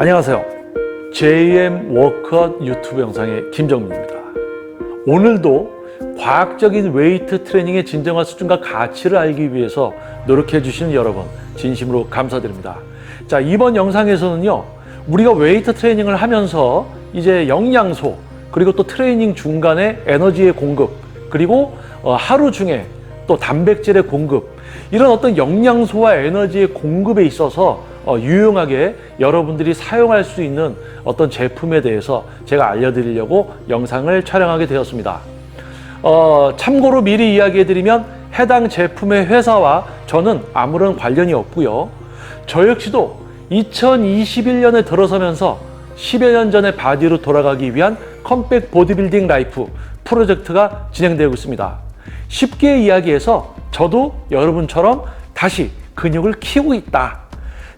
안녕하세요. JM 워크아웃 유튜브 영상의 김정민입니다. 오늘도 과학적인 웨이트 트레이닝의 진정한 수준과 가치를 알기 위해서 노력해 주시는 여러분 진심으로 감사드립니다. 자, 이번 영상에서는요. 우리가 웨이트 트레이닝을 하면서 이제 영양소 그리고 또 트레이닝 중간에 에너지의 공급 그리고 어, 하루 중에 또 단백질의 공급 이런 어떤 영양소와 에너지의 공급에 있어서 어, 유용하게 여러분들이 사용할 수 있는 어떤 제품에 대해서 제가 알려드리려고 영상을 촬영하게 되었습니다. 어, 참고로 미리 이야기해드리면 해당 제품의 회사와 저는 아무런 관련이 없고요. 저 역시도 2021년에 들어서면서 10여 년 전의 바디로 돌아가기 위한 컴백 보디빌딩 라이프 프로젝트가 진행되고 있습니다. 쉽게 이야기해서 저도 여러분처럼 다시 근육을 키우고 있다.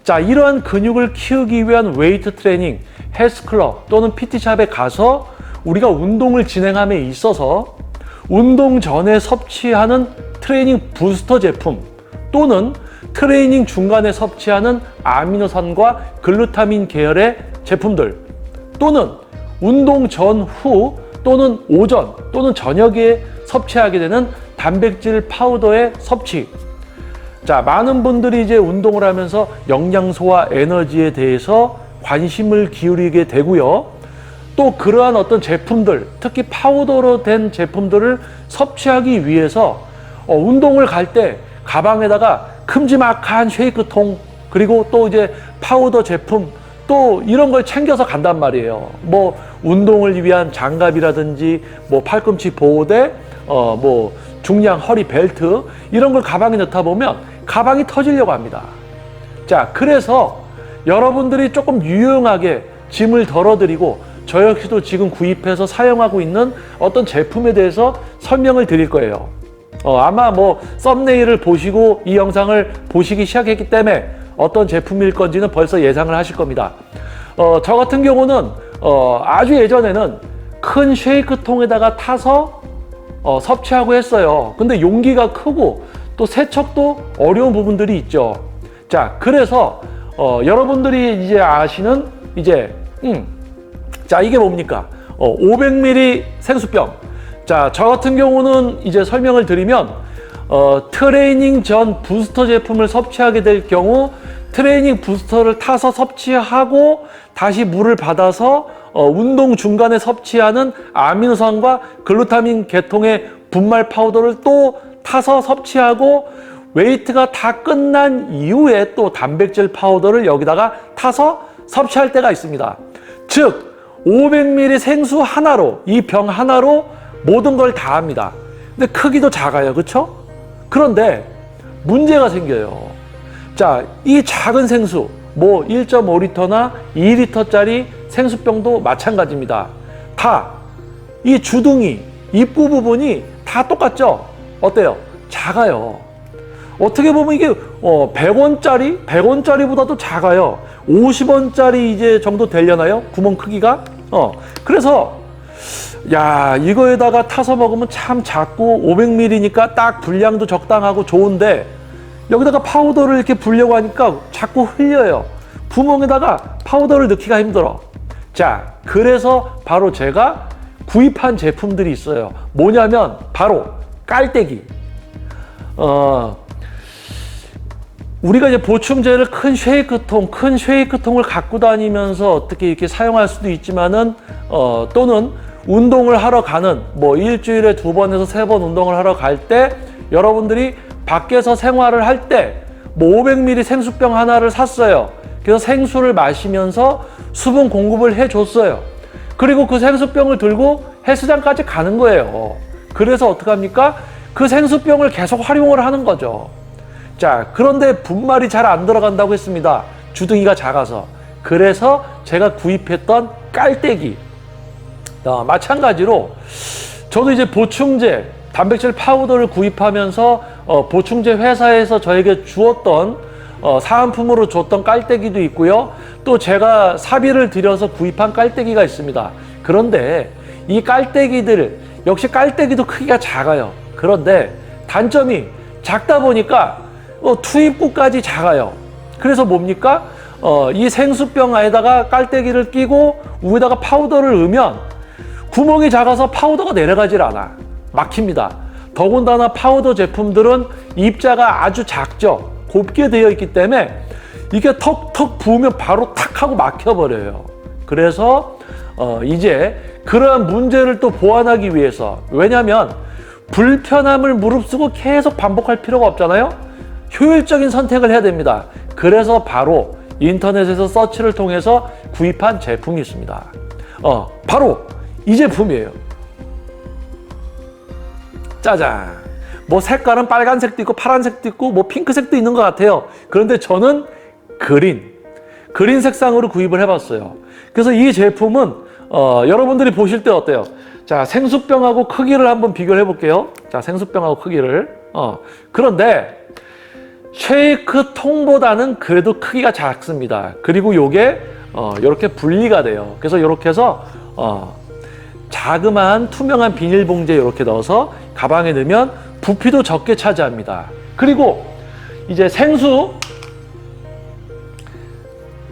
자, 이러한 근육을 키우기 위한 웨이트 트레이닝, 헬스클럽 또는 PT샵에 가서 우리가 운동을 진행함에 있어서 운동 전에 섭취하는 트레이닝 부스터 제품 또는 트레이닝 중간에 섭취하는 아미노산과 글루타민 계열의 제품들 또는 운동 전후 또는 오전 또는 저녁에 섭취하게 되는 단백질 파우더의 섭취 자, 많은 분들이 이제 운동을 하면서 영양소와 에너지에 대해서 관심을 기울이게 되고요. 또 그러한 어떤 제품들, 특히 파우더로 된 제품들을 섭취하기 위해서 어, 운동을 갈 때 가방에다가 큼지막한 쉐이크통 그리고 또 이제 파우더 제품 또 이런 걸 챙겨서 간단 말이에요. 뭐 운동을 위한 장갑이라든지 뭐 팔꿈치 보호대, 어 뭐 중량 허리 벨트 이런 걸 가방에 넣다 보면 가방이 터지려고 합니다. 자, 그래서 여러분들이 조금 유용하게 짐을 덜어드리고 저 역시도 지금 구입해서 사용하고 있는 어떤 제품에 대해서 설명을 드릴 거예요. 어, 아마 뭐 썸네일을 보시고 이 영상을 보시기 시작했기 때문에 어떤 제품일 건지는 벌써 예상을 하실 겁니다. 어, 저 같은 경우는 어, 아주 예전에는 큰 쉐이크 통에다가 타서 어, 섭취하고 했어요. 근데 용기가 크고 또 세척도 어려운 부분들이 있죠. 자, 그래서 어, 여러분들이 이제 아시는 이제 음, 자 이게 뭡니까? 어, 500ml 생수병. 자, 저 같은 경우는 이제 설명을 드리면 어, 트레이닝 전 부스터 제품을 섭취하게 될 경우 트레이닝 부스터를 타서 섭취하고 다시 물을 받아서 어, 운동 중간에 섭취하는 아미노산과 글루타민 계통의 분말 파우더를 또 타서 섭취하고 웨이트가 다 끝난 이후에 또 단백질 파우더를 여기다가 타서 섭취할 때가 있습니다. 즉 500ml 생수 하나로 이 병 하나로 모든 걸 다 합니다. 근데 크기도 작아요. 그렇죠? 그런데 문제가 생겨요. 자, 이 작은 생수 뭐 1.5리터나 2리터짜리 생수병도 마찬가지입니다. 다 이 주둥이 입구 부분이 다 똑같죠? 어때요? 작아요. 어떻게 보면 이게 어 100원짜리, 100원짜리보다도 작아요. 50원짜리 이제 정도 되려나요? 구멍 크기가? 어. 그래서 야, 이거에다가 타서 먹으면 참 작고 500ml니까 딱 분량도 적당하고 좋은데 여기다가 파우더를 이렇게 불려고 하니까 자꾸 흘려요. 구멍에다가 파우더를 넣기가 힘들어. 자, 그래서 바로 제가 구입한 제품들이 있어요. 뭐냐면 바로 깔때기. 어, 우리가 이제 보충제를 큰 쉐이크통, 큰 쉐이크통을 갖고 다니면서 어떻게 이렇게 사용할 수도 있지만은 어, 또는 운동을 하러 가는 뭐 일주일에 두 번에서 세 번 운동을 하러 갈 때 여러분들이 밖에서 생활을 할 때 뭐 500ml 생수병 하나를 샀어요. 그래서 생수를 마시면서 수분 공급을 해줬어요. 그리고 그 생수병을 들고 헬스장까지 가는 거예요. 그래서 어떡합니까? 그 생수병을 계속 활용을 하는 거죠. 자, 그런데 분말이 잘 안 들어간다고 했습니다. 주둥이가 작아서. 그래서 제가 구입했던 깔때기. 어, 마찬가지로 저도 이제 보충제, 단백질 파우더를 구입하면서 어, 보충제 회사에서 저에게 주었던 어, 사은품으로 줬던 깔때기도 있고요. 또 제가 사비를 들여서 구입한 깔때기가 있습니다. 그런데 이 깔때기들 역시 깔때기도 크기가 작아요. 그런데 단점이 작다 보니까 어, 투입구까지 작아요. 그래서 뭡니까? 어, 이 생수병 안에다가 깔때기를 끼고 위에다가 파우더를 넣으면 구멍이 작아서 파우더가 내려가질 않아. 막힙니다. 더군다나 파우더 제품들은 입자가 아주 작죠. 곱게 되어 있기 때문에 이게 턱턱 부으면 바로 탁 하고 막혀버려요. 그래서 어, 이제 그러한 문제를 또 보완하기 위해서 왜냐하면 불편함을 무릅쓰고 계속 반복할 필요가 없잖아요. 효율적인 선택을 해야 됩니다. 그래서 바로 인터넷에서 서치를 통해서 구입한 제품이 있습니다. 어, 바로 이 제품이에요. 짜잔. 뭐 색깔은 빨간색도 있고 파란색도 있고 뭐 핑크색도 있는 것 같아요. 그런데 저는 그린, 그린 색상으로 구입을 해봤어요. 그래서 이 제품은 어, 여러분들이 보실 때 어때요? 자, 생수병하고 크기를 한번 비교를 해볼게요. 자, 생수병하고 크기를. 어, 그런데 쉐이크 통보다는 그래도 크기가 작습니다. 그리고 요게 어, 이렇게 분리가 돼요. 그래서 이렇게 해서 어, 자그마한 투명한 비닐봉지에 이렇게 넣어서 가방에 넣으면 부피도 적게 차지합니다. 그리고 이제 생수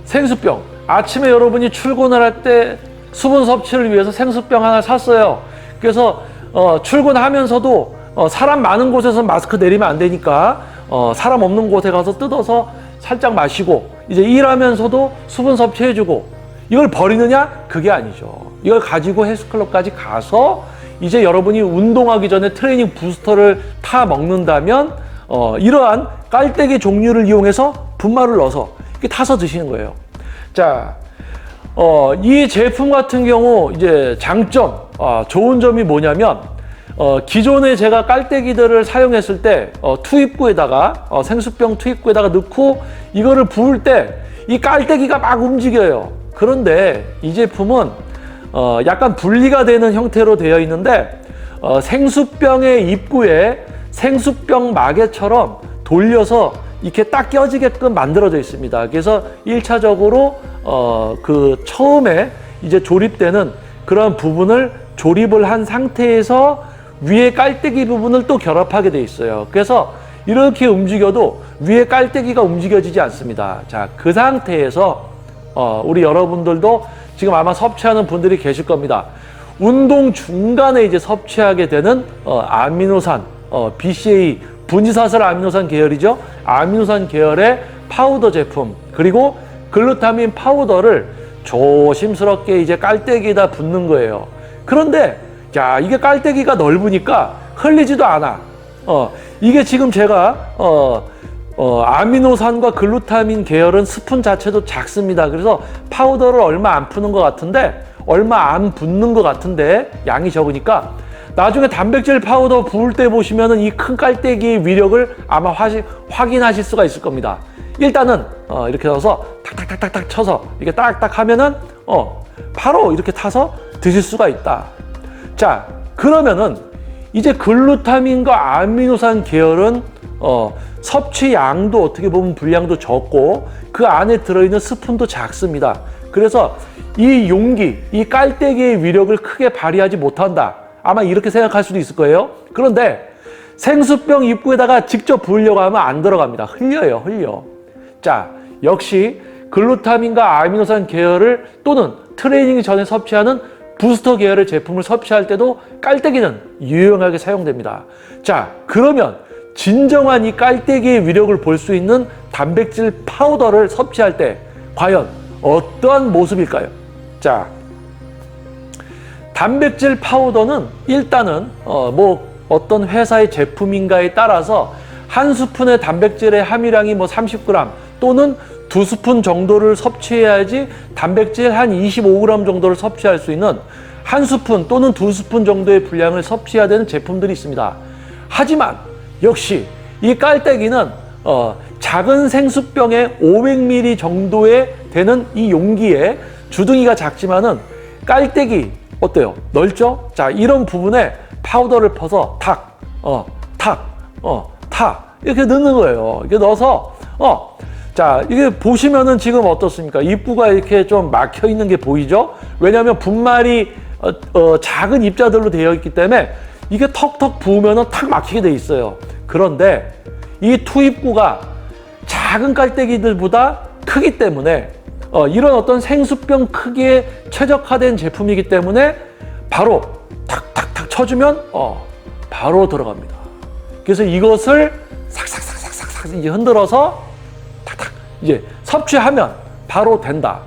생수병 아침에 여러분이 출근을 할때 수분 섭취를 위해서 생수병 하나 샀어요. 그래서 어, 출근하면서도 어, 사람 많은 곳에서 마스크 내리면 안 되니까 어, 사람 없는 곳에 가서 뜯어서 살짝 마시고 이제 일하면서도 수분 섭취해주고 이걸 버리느냐? 그게 아니죠. 이걸 가지고 헬스클럽까지 가서 이제 여러분이 운동하기 전에 트레이닝 부스터를 타 먹는다면 어, 이러한 깔때기 종류를 이용해서 분말을 넣어서 이렇게 타서 드시는 거예요. 자, 어, 이 제품 같은 경우 이제 장점, 어, 좋은 점이 뭐냐면 어, 기존에 제가 깔때기들을 사용했을 때 어, 투입구에다가 어, 생수병 투입구에다가 넣고 이거를 부을 때 이 깔때기가 막 움직여요. 그런데 이 제품은 어, 약간 분리가 되는 형태로 되어 있는데 어, 생수병의 입구에 생수병 마개처럼 돌려서 이렇게 딱 껴지게끔 만들어져 있습니다. 그래서 일차적으로 어, 그 처음에 이제 조립되는 그런 부분을 조립을 한 상태에서 위에 깔때기 부분을 또 결합하게 돼 있어요. 그래서 이렇게 움직여도 위에 깔때기가 움직여지지 않습니다. 자, 그 상태에서 어, 우리 여러분들도 지금 아마 섭취하는 분들이 계실 겁니다. 운동 중간에 이제 섭취하게 되는 어, 아미노산, 어, BCA 분지사슬 아미노산 계열이죠. 아미노산 계열의 파우더 제품 그리고 글루타민 파우더를 조심스럽게 이제 깔때기에다 붓는 거예요. 그런데 야 이게 깔때기가 넓으니까 흘리지도 않아. 어 이게 지금 제가 어, 어 아미노산과 글루타민 계열은 스푼 자체도 작습니다. 그래서 파우더를 얼마 안 푸는 것 같은데 얼마 안 붓는 것 같은데 양이 적으니까 나중에 단백질 파우더 부을 때 보시면은 이 큰 깔때기의 위력을 아마 화시, 확인하실 수가 있을 겁니다. 일단은 어, 이렇게 넣어서 탁탁탁탁탁 쳐서 이렇게 딱딱 하면은 어, 바로 이렇게 타서 드실 수가 있다. 자, 그러면은 이제 글루타민과 아미노산 계열은 어, 섭취 양도 어떻게 보면 분량도 적고 그 안에 들어있는 스푼도 작습니다. 그래서 이 용기, 이 깔때기의 위력을 크게 발휘하지 못한다. 아마 이렇게 생각할 수도 있을 거예요. 그런데 생수병 입구에다가 직접 부으려고 하면 안 들어갑니다. 흘려요, 흘려. 자, 역시 글루타민과 아미노산 계열을 또는 트레이닝 전에 섭취하는 부스터 계열의 제품을 섭취할 때도 깔때기는 유용하게 사용됩니다. 자, 그러면 진정한 이 깔때기의 위력을 볼 수 있는 단백질 파우더를 섭취할 때 과연 어떠한 모습일까요? 자, 단백질 파우더는 일단은 어, 뭐 어떤 회사의 제품인가에 따라서 한 스푼의 단백질의 함유량이 뭐 30g 또는 두 스푼 정도를 섭취해야지 단백질 한 25g 정도를 섭취할 수 있는 한 스푼 또는 두 스푼 정도의 분량을 섭취해야 되는 제품들이 있습니다. 하지만 역시 이 깔때기는 어, 작은 생수병에 500ml 정도의 되는 이 용기에 주둥이가 작지만은 깔때기 어때요? 넓죠? 자 이런 부분에 파우더를 퍼서 탁, 어, 탁, 어, 탁 이렇게 넣는 거예요. 이렇게 넣어서 어, 자 이게 보시면은 지금 어떻습니까? 입구가 이렇게 좀 막혀 있는 게 보이죠? 왜냐하면 분말이 어, 어, 작은 입자들로 되어 있기 때문에 이게 턱턱 부으면은 탁 막히게 돼 있어요. 그런데 이 투입구가 작은 깔때기들보다 크기 때문에 어, 이런 어떤 생수병 크기에 최적화된 제품이기 때문에 바로 탁탁탁 쳐주면 어, 바로 들어갑니다. 그래서 이것을 삭삭삭삭삭 이제 흔들어서 탁탁 이제 섭취하면 바로 된다.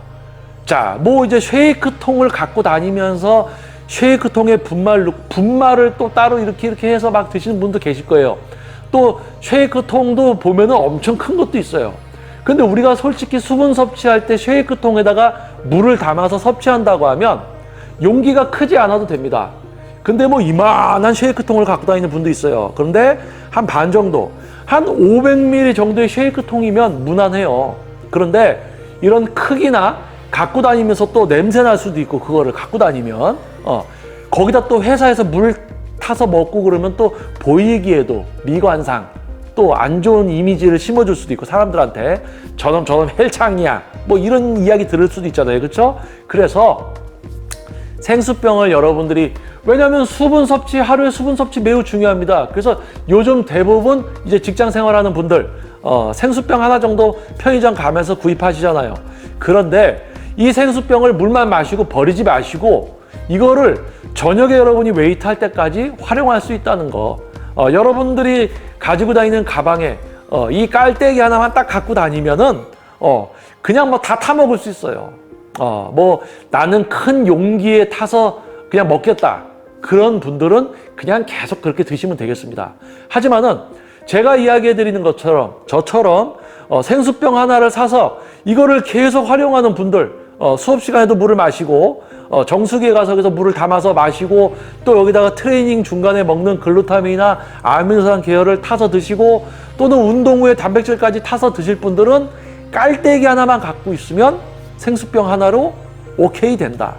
자, 뭐 이제 쉐이크 통을 갖고 다니면서 쉐이크 통에 분말 넣- 분말을 또 따로 이렇게 이렇게 해서 막 드시는 분도 계실 거예요. 또 쉐이크 통도 보면은 엄청 큰 것도 있어요. 근데 우리가 솔직히 수분 섭취할 때 쉐이크 통에다가 물을 담아서 섭취한다고 하면 용기가 크지 않아도 됩니다. 근데 뭐 이만한 쉐이크 통을 갖고 다니는 분도 있어요. 그런데 한 반 정도, 한 500ml 정도의 쉐이크 통이면 무난해요. 그런데 이런 크기나 갖고 다니면서 또 냄새 날 수도 있고 그거를 갖고 다니면 어 거기다 또 회사에서 물 타서 먹고 그러면 또 보이기에도 미관상 또 안 좋은 이미지를 심어줄 수도 있고 사람들한테 저놈 저놈 헬창이야 뭐 이런 이야기 들을 수도 있잖아요 그렇죠 그래서 생수병을 여러분들이 왜냐하면 수분 섭취 하루에 수분 섭취 매우 중요합니다. 그래서 요즘 대부분 이제 직장 생활하는 분들 어, 생수병 하나 정도 편의점 가면서 구입하시잖아요. 그런데 이 생수병을 물만 마시고 버리지 마시고 이거를 저녁에 여러분이 웨이트 할 때까지 활용할 수 있다는 거. 어, 여러분들이 가지고 다니는 가방에 어, 이 깔때기 하나만 딱 갖고 다니면은 어, 그냥 뭐 다 타 먹을 수 있어요. 어, 뭐 나는 큰 용기에 타서 그냥 먹겠다. 그런 분들은 그냥 계속 그렇게 드시면 되겠습니다. 하지만은 제가 이야기해 드리는 것처럼 저처럼 어, 생수병 하나를 사서 이거를 계속 활용하는 분들 어, 수업 시간에도 물을 마시고 어, 정수기에 가서 그래서 물을 담아서 마시고 또 여기다가 트레이닝 중간에 먹는 글루타민이나 아미노산 계열을 타서 드시고 또는 운동 후에 단백질까지 타서 드실 분들은 깔때기 하나만 갖고 있으면 생수병 하나로 오케이 된다.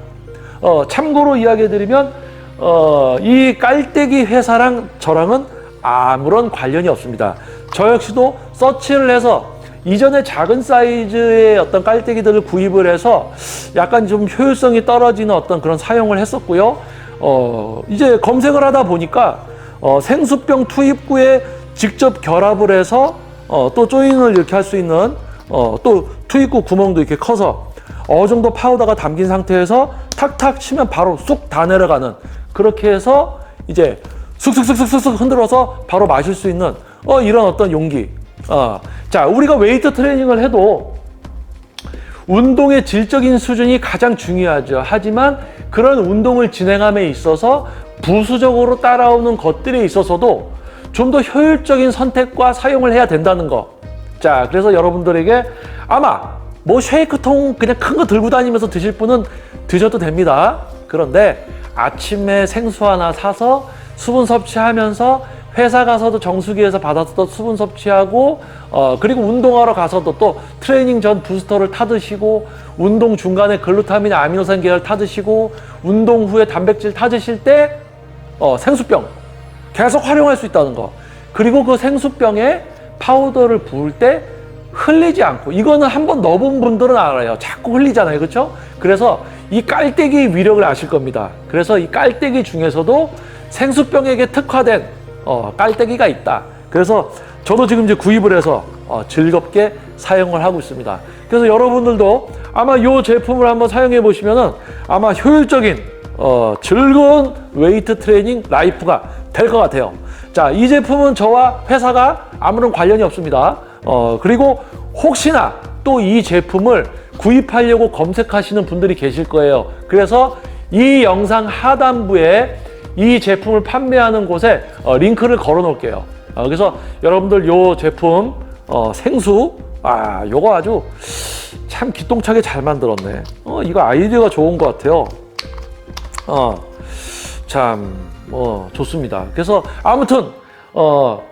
어, 참고로 이야기해 드리면 어, 이 깔때기 회사랑 저랑은 아무런 관련이 없습니다. 저 역시도 서치를 해서 이전에 작은 사이즈의 어떤 깔때기들을 구입을 해서 약간 좀 효율성이 떨어지는 어떤 그런 사용을 했었고요. 어, 이제 검색을 하다 보니까 어, 생수병 투입구에 직접 결합을 해서 어, 또 조인을 이렇게 할 수 있는 어, 또 투입구 구멍도 이렇게 커서 어느 정도 파우더가 담긴 상태에서 탁탁 치면 바로 쑥 다 내려가는 그렇게 해서 이제 쑥쑥쑥쑥쑥 흔들어서 바로 마실 수 있는 어, 이런 어떤 용기. 어, 자, 우리가 웨이트 트레이닝을 해도 운동의 질적인 수준이 가장 중요하죠. 하지만 그런 운동을 진행함에 있어서 부수적으로 따라오는 것들에 있어서도 좀 더 효율적인 선택과 사용을 해야 된다는 거. 자, 그래서 여러분들에게 아마 뭐 쉐이크통 그냥 큰 거 들고 다니면서 드실 분은 드셔도 됩니다. 그런데 아침에 생수 하나 사서 수분 섭취하면서 회사 가서도 정수기에서 받아서 또 수분 섭취하고 어 그리고 운동하러 가서도 또 트레이닝 전 부스터를 타 드시고 운동 중간에 글루타민 아미노산 계열 타 드시고 운동 후에 단백질 타 드실 때 어, 생수병 계속 활용할 수 있다는 거. 그리고 그 생수병에 파우더를 부을 때 흘리지 않고 이거는 한번 넣어본 분들은 알아요. 자꾸 흘리잖아요. 그렇죠? 그래서 이 깔때기 위력을 아실 겁니다. 그래서 이 깔때기 중에서도 생수병에게 특화된 어, 깔때기가 있다. 그래서 저도 지금 이제 구입을 해서 어, 즐겁게 사용을 하고 있습니다. 그래서 여러분들도 아마 이 제품을 한번 사용해 보시면은 아마 효율적인 어, 즐거운 웨이트 트레이닝 라이프가 될 것 같아요. 자, 이 제품은 저와 회사가 아무런 관련이 없습니다. 어, 그리고 혹시나 또 이 제품을 구입하려고 검색하시는 분들이 계실 거예요. 그래서 이 영상 하단부에 이 제품을 판매하는 곳에 어, 링크를 걸어 놓을게요. 어, 그래서 여러분들 요 제품 어, 생수 아 요거 아주 참 기똥차게 잘 만들었네. 어, 이거 아이디어가 좋은 것 같아요. 어, 참, 뭐, 좋습니다. 그래서 아무튼, 어,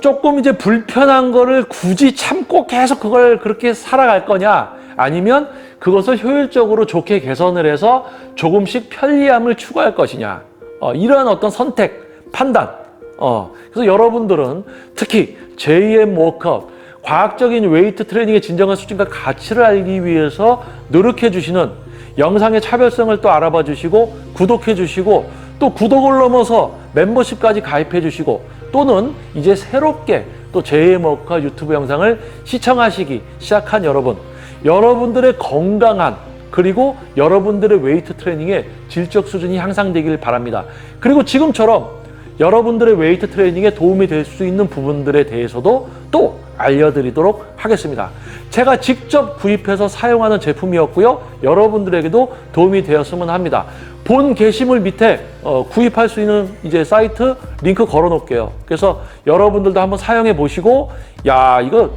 조금 이제 불편한 거를 굳이 참고 계속 그걸 그렇게 살아갈 거냐, 아니면 그것을 효율적으로 좋게 개선을 해서 조금씩 편리함을 추구할 것이냐, 어, 이러한 어떤 선택, 판단, 어, 그래서 여러분들은 특히 JM 워크아웃, 과학적인 웨이트 트레이닝의 진정한 수준과 가치를 알기 위해서 노력해 주시는 영상의 차별성을 또 알아봐 주시고 구독해 주시고 또 구독을 넘어서 멤버십까지 가입해 주시고 또는 이제 새롭게 또 JM 워크아웃 유튜브 영상을 시청하시기 시작한 여러분. 여러분들의 건강한 그리고 여러분들의 웨이트 트레이닝의 질적 수준이 향상되길 바랍니다. 그리고 지금처럼 여러분들의 웨이트 트레이닝에 도움이 될 수 있는 부분들에 대해서도 또 알려드리도록 하겠습니다. 제가 직접 구입해서 사용하는 제품이었고요. 여러분들에게도 도움이 되었으면 합니다. 본 게시물 밑에 어, 구입할 수 있는 이제 사이트 링크 걸어 놓을게요. 그래서 여러분들도 한번 사용해 보시고 야 이거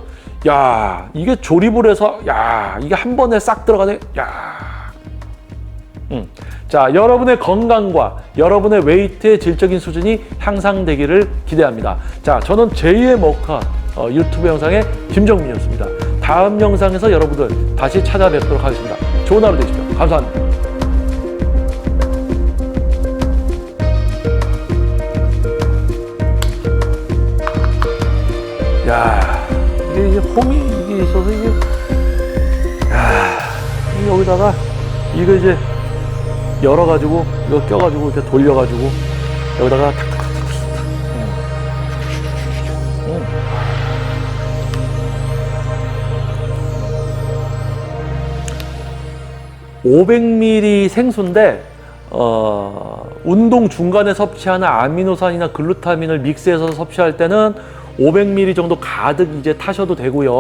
야 이게 조립을 해서 야 이게 한 번에 싹 들어가네 야 음. 자, 여러분의 건강과 여러분의 웨이트의 질적인 수준이 향상되기를 기대합니다. 자, 저는 제2의 머카 어, 유튜브 영상의 김정민이었습니다. 다음 영상에서 여러분들 다시 찾아뵙도록 하겠습니다. 좋은 하루 되십시오. 감사합니다. 야, 이게 이제 홈이 이게 있어서 이게 야, 이 여기다가 이거 이제 열어가지고 이거 껴가지고 이렇게 돌려가지고 여기다가 탁탁탁탁 음. 음. 500ml 생수인데 어, 운동 중간에 섭취하는 아미노산이나 글루타민을 믹스해서 섭취할 때는 500ml 정도 가득 이제 타셔도 되고요.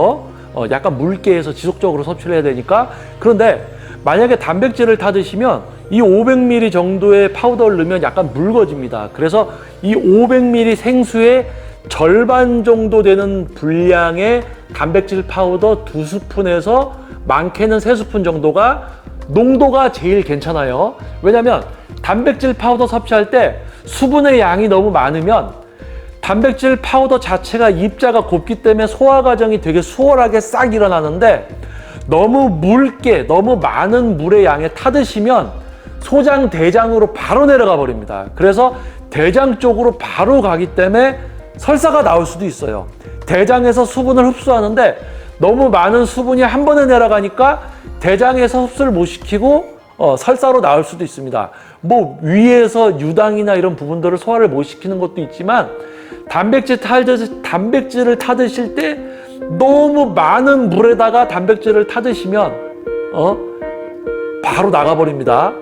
어, 약간 묽게 해서 지속적으로 섭취를 해야 되니까. 그런데 만약에 단백질을 타 드시면 이 500ml 정도의 파우더를 넣으면 약간 묽어집니다. 그래서 이 500ml 생수의 절반 정도 되는 분량의 단백질 파우더 두 스푼에서 많게는 세 스푼 정도가 농도가 제일 괜찮아요. 왜냐면 단백질 파우더 섭취할 때 수분의 양이 너무 많으면 단백질 파우더 자체가 입자가 곱기 때문에 소화 과정이 되게 수월하게 싹 일어나는데 너무 묽게 너무 많은 물의 양에 타드시면 소장 대장으로 바로 내려가 버립니다. 그래서 대장 쪽으로 바로 가기 때문에 설사가 나올 수도 있어요. 대장에서 수분을 흡수하는데 너무 많은 수분이 한 번에 내려가니까 대장에서 흡수를 못 시키고 어, 설사로 나올 수도 있습니다. 뭐 위에서 유당이나 이런 부분들을 소화를 못 시키는 것도 있지만 단백질 타드, 단백질을 타드실 때 너무 많은 물에다가 단백질을 타드시면 어 바로 나가버립니다.